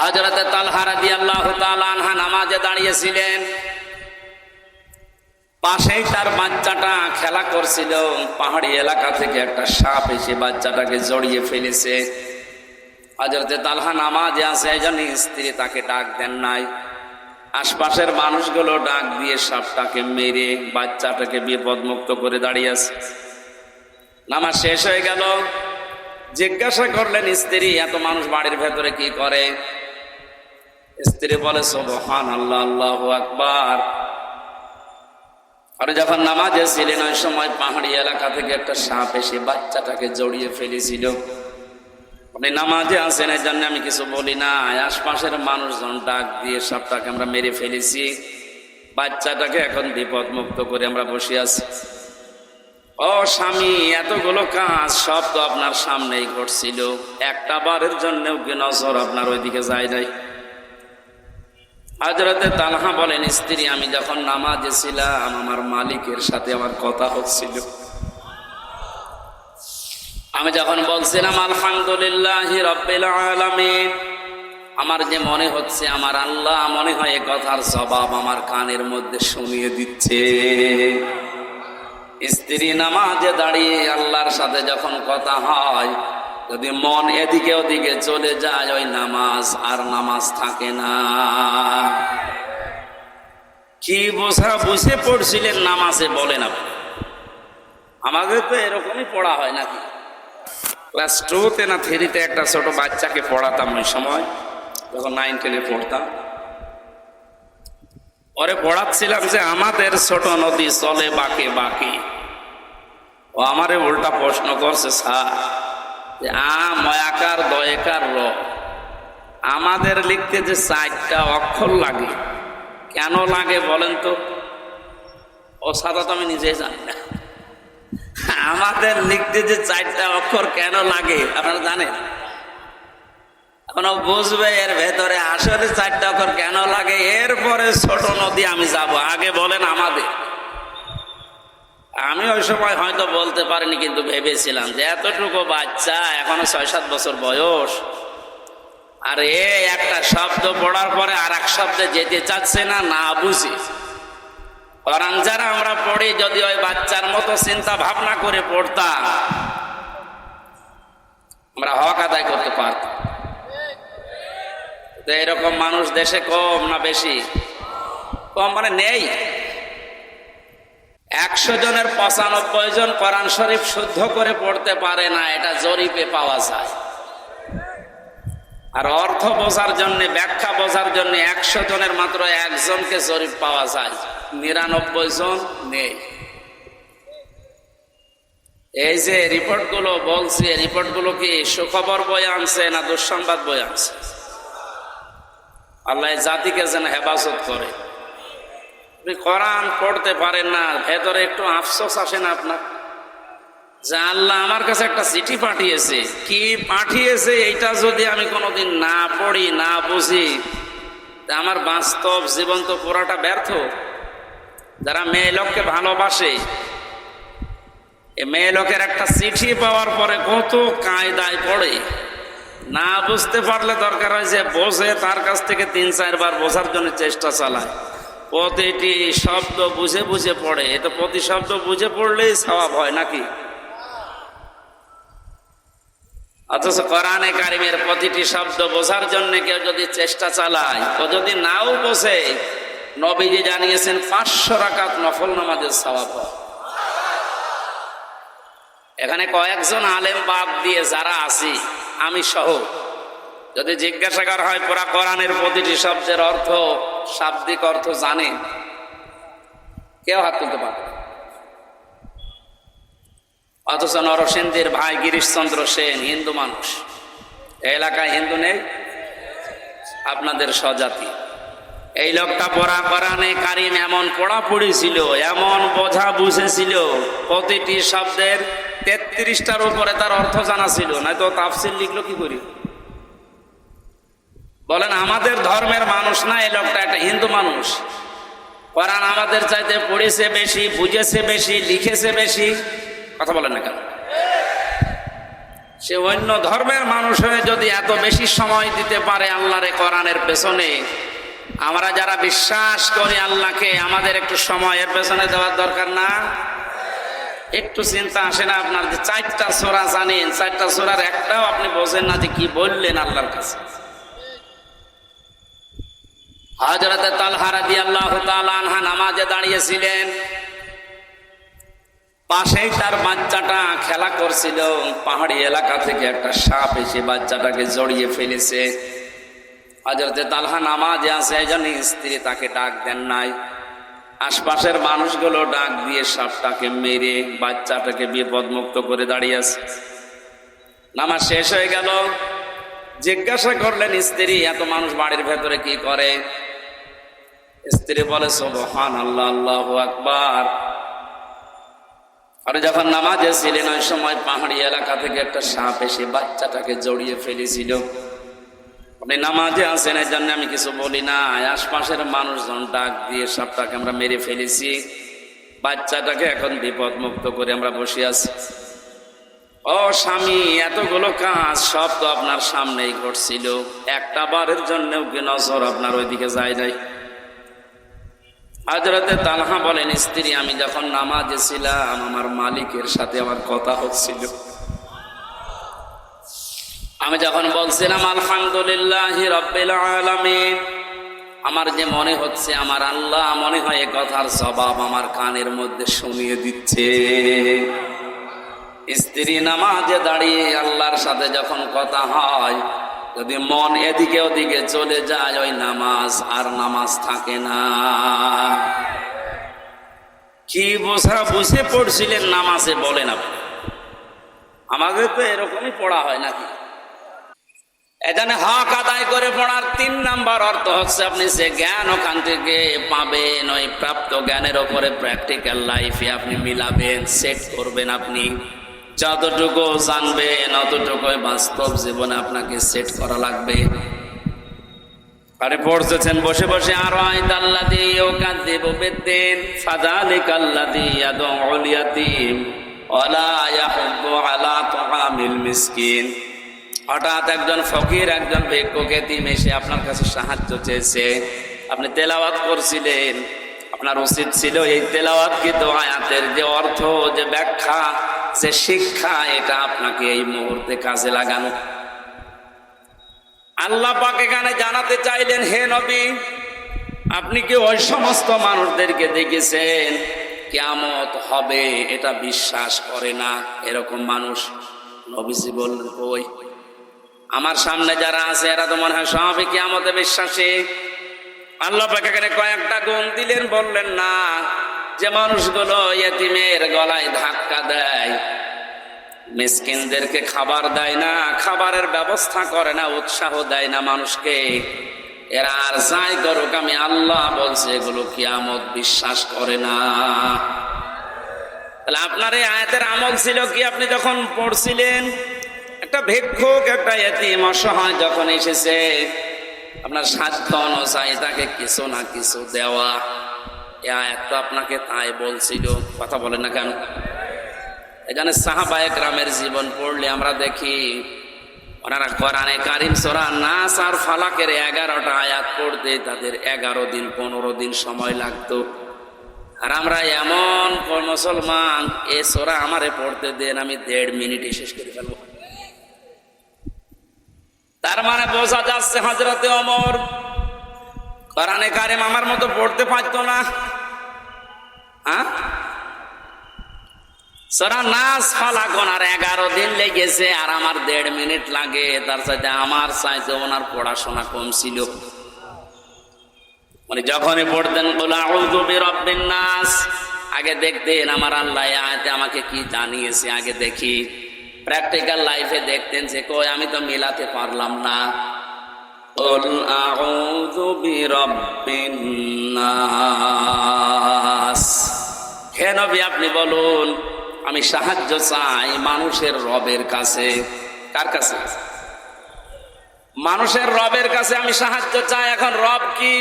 হজরতে তালহারা দিয়ে আল্লাহ আনহা নামাজে দাঁড়িয়েছিলেন। পাশেই তার বাচ্চাটা খেলা করছিল। পাহাড়ি এলাকা থেকে একটা সাপ এসে বাচ্চাটাকে জড়িয়ে ফেলেছে। হজরতে তালহা নামাজে আছে এই জন্য স্ত্রী তাকে ডাক দেন নাই। আশপাশের মানুষগুলো ডাক দিয়ে সাপটাকে মেরে বাচ্চাটাকে বিপদমুক্ত করে দাঁড়িয়ে আছে নামাজ শেষ হয়ে গেল। জিজ্ঞাসা করলেন, স্ত্রী, এত মানুষ বাড়ির ভেতরে কি করে? স্ত্রী বলে সোবহান আল্লাহ আল্লাহ আকবার। আর যখন নামাজে ছিলেন ওই সময় পাহাড়ি এলাকা থেকে একটা সাপ এসে বাচ্চাটাকে জড়িয়ে ফেলেছিল। আপনি নামাজে আসেন এই জন্য আমি কিছু বলি না। আশপাশের মানুষজন ডাক দিয়ে সাপটাকে আমরা মেরে ফেলেছি। বাচ্চাটাকে এখন বিপদ মুক্ত করে আমরা বসে আছি। ও স্বামী, এতগুলো কাজ সব তো আপনার সামনেই ঘটছিল। একটা বারের জন্যও কি নজর আপনার ওইদিকে যায় নাই? হাজরতে তালহা বলেন, স্ত্রী, আমি যখন নামাজে ছিলাম, আমার মালিকের সাথে আমার কথা হচ্ছিল। আমি যখন বলছিলাম, আলহামদুলিল্লাহ আলামিন আমার যে মনে হচ্ছে, আমার আল্লাহ মনে হয় এ কথার জবাব আমার কানের মধ্যে শুনিয়ে দিচ্ছে। স্ত্রী, নামাজে দাঁড়িয়ে আল্লাহর সাথে যখন কথা হয় যদি মন এদিকে ওদিকে চলে যায়, ওই নামাজ আর নামাজ থাকে না। কি বোঝা বুঝে পড়ছিলেন নামাজে বলেন আপনি? আমাদের তো এরকমই পড়া হয় নাকি? ক্লাস টুতে না থ্রিতে একটা ছোট বাচ্চাকে পড়াতাম ওই সময়, যখন নাইন টেনে পড়তাম। পরে পড়াচ্ছিলাম যে আমাদের ছোট নদী চলে বাঁকে বাঁকে। ও আমারে উল্টা প্রশ্ন করছে, স্যার আ ময়াকার, দয়কার র। আমাদের লিখতে যে চারটা অক্ষর লাগে। কেন লাগে বলেন তো? ও তো আমি নিজেই জানি না। আমাদের লিখতে যে চারটা অক্ষর কেন লাগে, আপনারা জানেন? এখন বুঝবে এর ভেতরে আসলে চারটা অক্ষর কেন লাগে, এরপরে ছোট নদী আমি যাব। আগে বলেন আমাদের। আমি ওই সময় হয়তো বলতে পারিনি, কিন্তু ভেবেছিলাম যে এতটুকু বাচ্চা এখনও ছয় সাত বছর বয়স। আর এ একটা শব্দ পড়ার পরে আর এক শব্দে যেতে চাচ্ছে না না বুঝি। আমরা পড়ি, যদি ওই বাচ্চার মতো চিন্তা ভাবনা করে পড়তাম, আমরা হক আদায় করতে পারতাম। তো এরকম মানুষ দেশে কম না বেশি? কম মানে নেই। একশো জনের পঁচানব্বই জন কোরআন শরীফ শুদ্ধ করে পড়তে পারে না, এটা জরিপে পাওয়া যায়। আর অর্থ বোঝার জন্য, ব্যাখ্যা বোঝার জন্য একশো জনের মাত্র একজনকে জরিপ পাওয়া যায়। নিরানব্বই জন নেই। এই যে রিপোর্টগুলো বলছি রিপোর্টগুলো কি সুখবর বই আনছে না দুঃসংবাদ বই আনছে? আল্লাহ জাতিকে যেন হেফাজত করে। আপনি কোরআন পড়তে পারেন না, ভেতরে একটু আফসোস আসে না আপনার? যে আল্লাহ আমার কাছে একটা চিঠি পাঠিয়েছে। কি পাঠিয়েছে এইটা যদি আমি কোনোদিন না পড়ি, না বুঝি আমার বাস্তব জীবন তো পুরাটা ব্যর্থ। যারা মেয়ে লোককে ভালোবাসে, এ মেয়ে লোকের একটা চিঠি পাওয়ার পরে কত কায়দায় পড়ে। না বুঝতে পারলে দরকার হয় যে বোঝে, তার কাছ থেকে তিন চারবার বোঝার জন্য চেষ্টা চালায়। প্রতিটি শব্দ বুঝে বুঝে পড়ে। এ তো প্রতি শব্দ বুঝে পড়লেই স্বভাব হয় নাকি? অথচ কোরআনে কারিমের প্রতিটি শব্দ বোঝার জন্য কেউ যদি চেষ্টা চালায়, ও যদি নাও বোঝে, নবীজি জানিয়েছেন, পাঁচশো রাকাত নফল নামাজের স্বভাব এখানে কয়েকজন আলেম বাদ দিয়ে যারা আছি, আমি সহ যদি জিজ্ঞাসা করা হয় পুরা কোরআনের প্রতিটি শব্দের অর্থ, শাব্দিক অর্থ জানে? কেউ হাত তুলতে পারবে অথচ নরসেনদের ভাই গিরিশচন্দ্র সেন হিন্দু মানুষ। এলাকায় হিন্দু নেই? আপনাদের স্বজাতি। এই লোকটা পড়া কোরআনে কারিম এমন পড়া পড়েছিল এমন বোঝা বুঝেছিল, প্রতিটি শব্দের তেত্রিশটার উপরে তার অর্থ জানা ছিল, নয়তো তাফসিল লিখলো কি করি? বলেন, আমাদের ধর্মের মানুষ না, এই লোকটা একটা হিন্দু মানুষ। কোরআন আমাদের চাইতে পড়েছে বেশি, বুঝেছে বেশি, লিখেছে বেশি। কথা বলেন না কেন? সে অন্য ধর্মের মানুষ হয়ে যদি এত বেশি সময় দিতে পারে আল্লাহরে কোরআনের পেছনে, আমরা যারা বিশ্বাস করি আল্লাহকে, আমাদের একটু সময়ের পেছনে দেওয়ার দরকার না। একটু চিন্তা আসে না আপনার যে চারটা সোরা জানেন, চারটা সোরার একটাও আপনি বোঝেন না যে কি বললেন আল্লাহর কাছে। হজরতে তালহারা দিয়ে আল্লাহ আনহা নামাজে দাঁড়িয়েছিলেন। পাশেই তার বাচ্চাটা খেলা করছিল। পাহাড়ি এলাকা থেকে একটা সাপ এসে বাচ্চাটাকে জড়িয়ে ফেলেছে। হজরতে তালহা নামাজে আছে এই জন্য স্ত্রী তাকে ডাক দেন নাই। আশপাশের মানুষগুলো ডাক দিয়ে সাপটাকে মেরে বাচ্চাটাকে বিপদমুক্ত করে দাঁড়িয়ে আছে নামাজ শেষ হয়ে গেল। জিজ্ঞাসা করলেন, স্ত্রী, এত মানুষ বাড়ির ভেতরে কি করে? স্ত্রী বলে সোবহান আল্লাহ আল্লাহ আকবার। আর যখন নামাজে ছিলেন ওই সময় পাহাড়ি এলাকা থেকে একটা সাপ এসে বাচ্চাটাকে জড়িয়ে ফেলেছিল। আপনি নামাজে আছেন, এই জন্য আমি কিছু বলি না। আশপাশের মানুষজন ডাক দিয়ে সাপটাকে আমরা মেরে ফেলেছি। বাচ্চাটাকে এখন বিপদ মুক্ত করে আমরা বসে আছি। ও স্বামী, এতগুলো কাজ সব তো আপনার সামনেই ঘটছিল। একটা বারের জন্যও কি নজর আপনার ওইদিকে যায় নাই? হাজরতে তালহা বলেন, স্ত্রী, আমি যখন নামাজে ছিলাম, আমার মালিকের সাথে আমার কথা হচ্ছিল। আমি যখন বলছিলাম, আলহামদুলিল্লাহ আমার যে মনে হচ্ছে, আমার আল্লাহ মনে হয় এ কথার জবাব আমার কানের মধ্যে শুনিয়ে দিচ্ছে। স্ত্রী, নামাজে দাঁড়িয়ে আল্লাহর সাথে যখন কথা হয় যদি মন এদিকে ওদিকে চলে যায়, ওই নামাজ আর নামাজ থাকে না। কি বোঝা বুঝে পড়ছিলেন নামাজে বলেন আপনি আমাদের তো এরকমই পড়া হয় নাকি? এখানে হক আদায় করে পড়ার তিন নাম্বার অর্থ হচ্ছে আপনি যে জ্ঞান ওখান থেকে পাবেন, ওই প্রাপ্ত জ্ঞানের ওপরে প্র্যাকটিক্যাল লাইফে আপনি মিলাবেন সেট করবেন আপনি। যতটুকু জানবেন অতটুকু বাস্তব জীবনে আপনাকে সেট করা লাগবে। আরে পড়তেছেন, বসে বসে আর আল্লাদি ও কান্দিব বেদ্দিন ফাদালিক আল্লাদি ইয়াদউল ইয়াতীম, ওয়ালা ইয়াহুব্বু আলা হঠাৎ একজন ফকির, একজন ভিক্ষুক এসে আপনার কাছে সাহায্য চেয়েছে। আপনি তেলাওয়াত করছিলেন, আপনার উচিত ছিল এই তেলাওয়াত কিন্তু আয়াতের যে অর্থ, যে ব্যাখ্যা যে শিক্ষা এটা আপনাকে এই মুহূর্তে কাজে লাগানো। আল্লাহ পাক এখানে জানাতে চাইলেন, হে নবী, আপনি কি ওই সমস্ত মানুষদেরকে দেখেছেন? কেমত হবে, এটা বিশ্বাস করে না। এরকম মানুষ নবীজি বললেন ওই আমার সামনে যারা আছে, এরা তো মনে হয় সবই কেমতে বিশ্বাসী। আল্লাহ পাক এখানে কয়েকটা গুণ দিলেন, বললেন, না যে মানুষগুলো ইয়েতিমের গলায় ধাক্কা দেয়, মিসকিনদেরকে খাবার দেয় না, খাবারের ব্যবস্থা করে না, উৎসাহ দেয় না মানুষকে, এরা আর যাই করুক, আমি আল্লাহ বলছে, এগুলো কিয়ামত বিশ্বাস করে না। তাহলে আপনার এই আয়াতের আমল ছিল কি? আপনি যখন পড়ছিলেন, একটা ভিক্ষুক, একটা এতিম অসহায় যখন এসেছে, আপনার সাধ্য অনুযায়ী তাকে কিছু না কিছু দেওয়া এ আয়াত তো আপনাকে তাই বলছিল, কথা বলেন না কেন? এখানে সাহাবায়ক রামের জীবন পড়লে আমরা দেখি, ওনারা কোরআনে কারিম সোরা নাস আর ফালাকের এগারোটা আয়াত পড়তে তাদের এগারো দিন, পনেরো দিন সময় লাগতো। আর আমরা এমন মুসলমান, এ সোরা আমারে পড়তে দেন, আমি দেড় মিনিটে শেষ করে ফেলব। তার মানে বোঝা যাচ্ছে হজরতে অমর কোরআনে কারিম আমার মতো পড়তে পারতো না। হ্যাঁ? সরা নাচ ফালাকন আর এগারো দিন লেগেছে আর আমার দেড় মিনিট লাগে। তার সাথে আমার চাইতে ওনার পড়াশোনা কম ছিল। মানে যখনই পড়তেন রব্বিন নাস। আগে দেখতেন, আমার আল্লাহ আয়তে আমাকে কি জানিয়েছে? আগে দেখি। প্র্যাকটিক্যাল লাইফে দেখতেন যে, কই, আমি তো মিলাতে পারলাম না। قل أعوذ برب الناس হে নবী আপনি বলুন আমি সাহায্য চাই মানুষের রবের কাছে কার কাছে মানুষের রবের কাছে আমি সাহায্য চাই এখন রব কি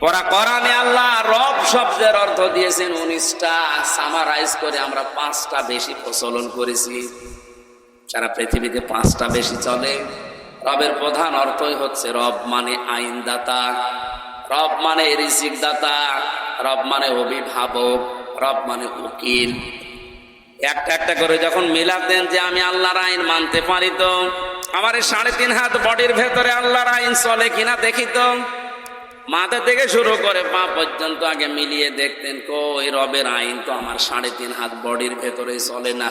ওরা কোরআনে আল্লাহ রব শব্দের অর্থ দিয়েছেন উনিশটা সামারাইজ করে আমরা পাঁচটা বেশি প্রচলন করেছি সারা পৃথিবীতে পাঁচটা বেশি চলে রবের প্রধান অর্থই হচ্ছে রব মানে আইনদাতা, রব মানে রিসিক দাতা রব মানে অভিভাবক, রব মানে উকিল। একটা একটা করে যখন মিলাপ দেন যে আমি আল্লাহর আইন মানতে পারি তো, আমার এই সাড়ে তিন হাত বডির ভেতরে আল্লাহর আইন চলে কিনা দেখি তো। মাথা থেকে শুরু করে পা পর্যন্ত আগে মিলিয়ে দেখতেন, কই রবের আইন তো আমার সাড়ে তিন হাত বডির ভেতরে চলে না।